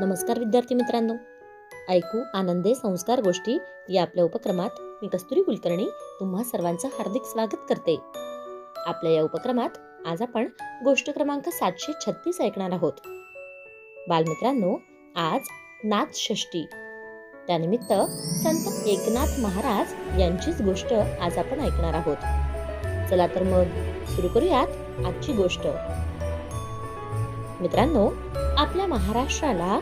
नमस्कार विद्यार्थी मित्रांनो. ऐकू आनंदे संस्कार गोष्टी या आपल्या उपक्रमात मी कस्तुरी कुलकर्णी तुम्हा सर्वांचं हार्दिक स्वागत करते. आपल्या या उपक्रमात आज आपण गोष्ट क्रमांक सातशे छत्तीस ऐकणार आहोत. बालमित्रांनो आज नाथ षष्टी त्यानिमित्त संत एकनाथ महाराज यांचीच गोष्ट आज आपण ऐकणार आहोत. चला तर मग सुरू करूयात आजची गोष्ट. मित्रांनो आपल्या महाराष्ट्राला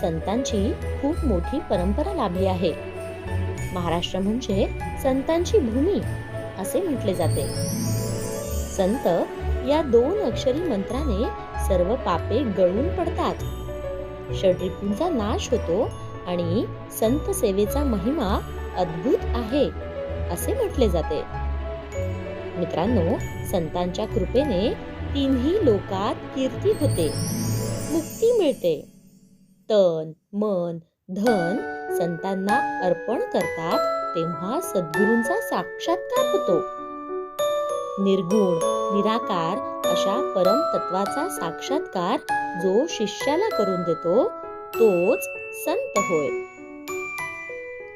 संतांची खूप मोठी परंपरा लाभली आहे. महाराष्ट्र म्हणजे संतांची भूमी असे म्हटले जाते. संत या दोन अक्षरी मंत्राने सर्व पापे गळून पडतात. षड्रिपूंचा नाश होतो आणि संत सेवेचा महिमा अद्भुत आहे असे म्हटले जाते. मित्रांनो संतांच्या कृपेने तिन्ही लोकात कीर्ती होते मुक्ती मिळते. तन मन धन संतांना अर्पण करतात तेव्हा सद्गुरूंचा साक्षात्कार होतो. निर्गुण निराकार अशा परम तत्वाचा साक्षात्कार जो शिष्याला करून देतो तोच संत होय.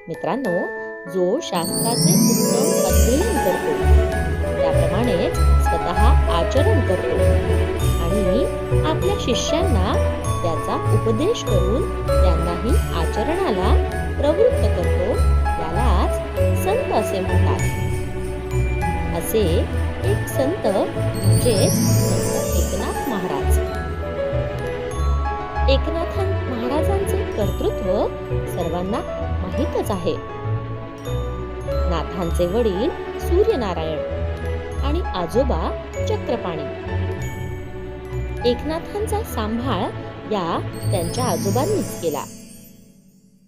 मित्रांनो जो शास्त्राचे उत्तम अध्ययन करतो त्याप्रमाणे स्वतः आचरण करतो. आणि आपल्या शिष्यांना त्याचा उपदेश करून त्यांनाही आचरणाला प्रवृत्त करतो त्यालाच संत असे म्हणतात. असे एक संत म्हणजे एकनाथ महाराज. एकनाथ महाराजांचे कर्तृत्व सर्वांना माहीतच आहे. नाथांचे वडील सूर्यनारायण. आणि आजोबा चक्रपाणी. एकनाथांचा सांभाळ या त्यांच्या आजोबांनीच केला.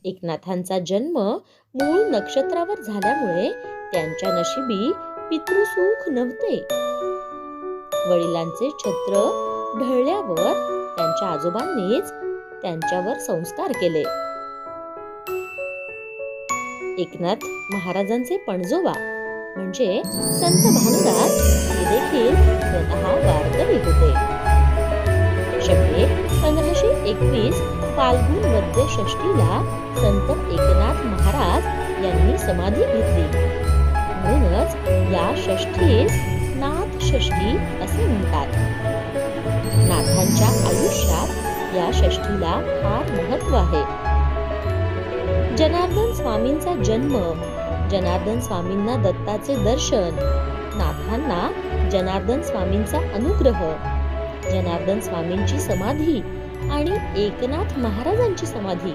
एकनाथांचा जन्म मूळ नक्षत्रावर झाल्यामुळे त्यांच्या नशिबी पितृसुख नव्हते. वडिलांचे छत्र ढळल्यावर त्यांच्या आजोबांनीच त्यांच्यावर संस्कार केले. एकनाथ महाराजांचे पणजोबा म्हणजे संत भानुदास हे देखील स्वतः वारकरी होते. शके पंधराशे एकवीस फाल्गुन वद्य षष्टीला संत एकनाथ महाराज यांनी समाधी घेतली. म्हणूनच या षष्ठीस नाथ षष्ठी असे म्हणतात. नाथांच्या आयुष्यात या षष्ठीला फार महत्त्व आहे. जनार्दन स्वामींचा जन्म जनार्दन स्वामींना दत्ताचे दर्शन. नाथांना जनार्दन स्वामींचा अनुग्रह. जनार्दन स्वामींची समाधी आणि एकनाथ महाराजांची समाधी.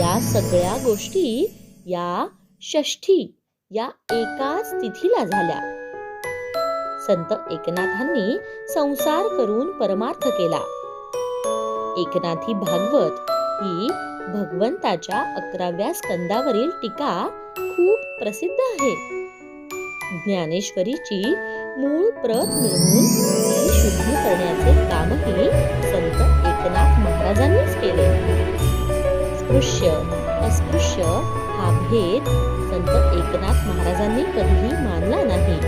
या सगळ्या गोष्टी या षष्ठी या एकाच तिथीला झाल्या. संत एकनाथांनी संसार करून परमार्थ केला. एकनाथी भागवत ही भगवंताच्या अकराव्या स्कंदावरील टीका खूप प्रसिद्ध आहे. ज्ञानेश्वरीची मूळ प्रत मिळवून ती शुद्ध करण्याचे कामही संत एकनाथ महाराजांनीच केले. स्पृश्य अस्पृश्य हा भेद संत एकनाथ महाराजांनी कधीही मानला नाही.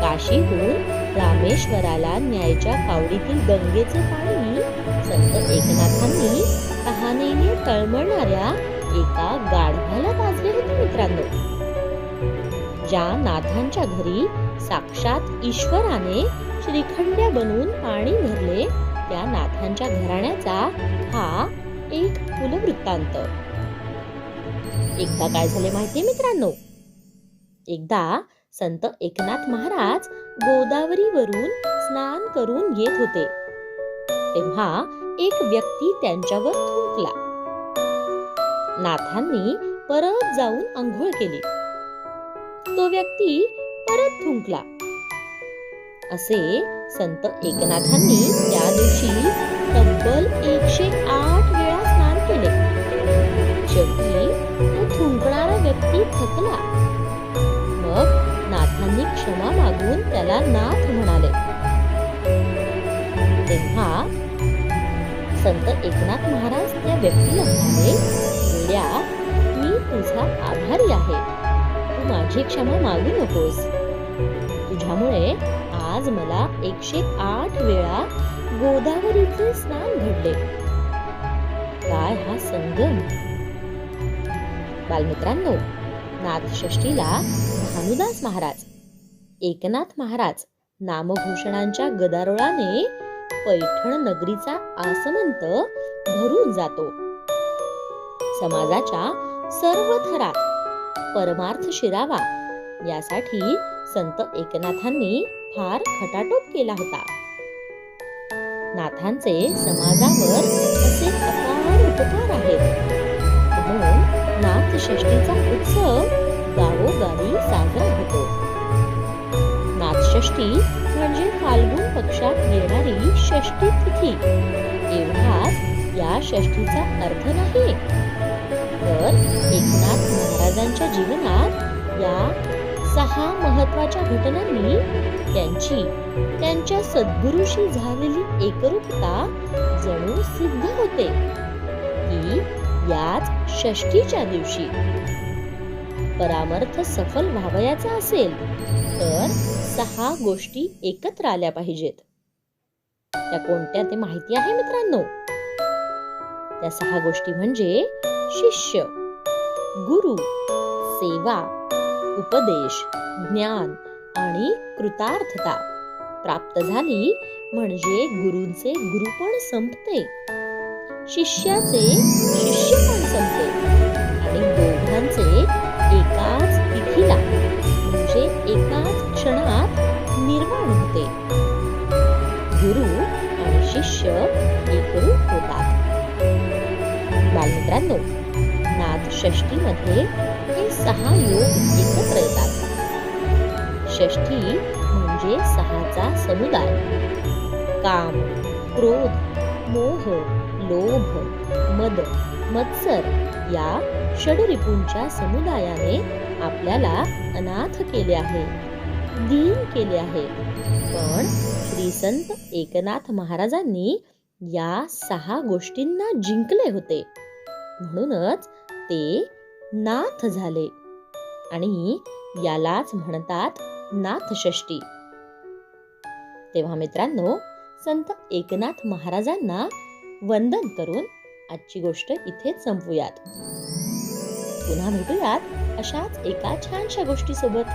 काशीहून रामेश्वराला न्यायच्या कावडीतील गंगेचे पाणी संत एकनाथांनी तहानेने तळमळणाऱ्या एका गाढवाला पाजले होते मित्रांनो. ज्या नाथांच्या घरी साक्षात ईश्वराने श्रीखंड्या बनवून पाणी भरले त्या नाथांच्या घराण्याचा हा एक कुलवृत्तांत. एकदा काय झाले माहितीये मित्रांनो? एकदा संत एकनाथ महाराज गोदावरीवरून स्नान करून येत होते. तेव्हा एक व्यक्ती त्यांच्यावर थुंकला. नाथांनी परत जाऊन आंघोळ केली. तो व्यक्ती परत थुंकला. असे संत एकनाथांनी त्या दिवशी तब्बल एकशे आठ वेळा स्नान केले. शेवटी तो थुंकणारा व्यक्ती थकला. मग नाथांनी क्षमा मागून त्याला नाथ म्हणाले. तेव्हा संत एकनाथ महाराज त्या व्यक्तीला म्हणाले वेड्या मी तुझा आभारी आहे. तू माझी क्षमा मागू नकोस. तुझ्यामुळे आज मला एकशे आठ वेळा गोदावरीचे स्नान घडले. काय हा संगम? बालमित्रांनो नाथषष्टीला भानुदास महाराज एकनाथ महाराज नामभूषणांच्या गदारोळाने पैठण नगरीचा आसमंत भरून जातो. समाजाच्या सर्व थरात. परमार्थ शिरावा. यासाठी संत एकनाथांनी फार खटाटोप केला होता. नाथांचे समाजावर असे अपार उपकार आहेत. म्हणून नाथ षष्टीचा उत्सव गावोगावी साजरा होतो. नाथषष्टी म्हणजे फाल्गुन पक्षात येणारी षष्टी तिथी. एवढाच या षष्टीचा अर्थ नाही. तर एकनाथ महाराजांच्या जीवनात या सहा महत्त्वाच्या घटनांनी त्यांची त्यांच्या सद्गुरूशी झालेली एकरूपता जणू सिद्ध होते. की याच षष्टीच्या दिवशी. परामर्थ सफल व्हावयाचा असेल तर सहा गोष्टी एकत्र आल्या पाहिजेत. त्या कोणत्या ते माहिती आहे मित्रांनो? त्या सहा गोष्टी म्हणजे शिष्य गुरु सेवा उपदेश ज्ञान आणि कृतार्थता. प्राप्त झाली म्हणजे गुरूंचे गुरुपण संपते. शिष्याचे शिष्यपण संपते आणि दोघांचे मित्रांनो नाथ षष्टीमध्ये हे सहा योग एकत्र येतात. षष्ठी म्हणजे सहाचा समुदाय. काम क्रोध मोह लोभ मद मत्सर या षडरिपूंच्या समुदायाने आपल्याला अनाथ केले आहे दीन केले आहे. पण श्री संत एकनाथ महाराजांनी या सहा गोष्टींना जिंकले होते. म्हणूनच ते नाथ झाले. आणि यालाच म्हणतात नाथषष्टी तेव्हा मित्रांनो संत एकनाथ महाराजांना वंदन करून आजची गोष्ट इथेच संपवूयात पुन्हा भेटूयात अशाच एका छानशा गोष्टी सोबत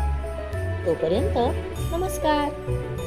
तोपर्यंत नमस्कार.